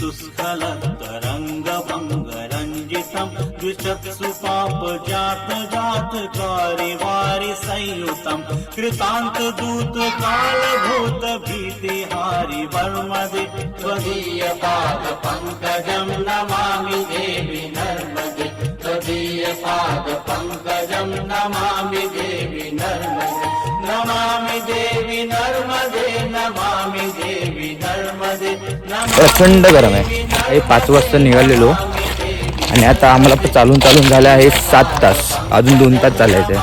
सुस्खलं तरङ्गभङ्गरञ्जितं द्विचक्षु पाप जात जात वारि संयुतं कृतान्त दूत काल नमामि देवि नर्मदि त्वदीय नमामि देवि नर्मदि नमामि देवि प्रचंड गरम आहे हे पाच वाजता निघालेलो आणि आता आम्हाला पण चालून चालून झालं आहे सात तास अजून दोन तास चालायचे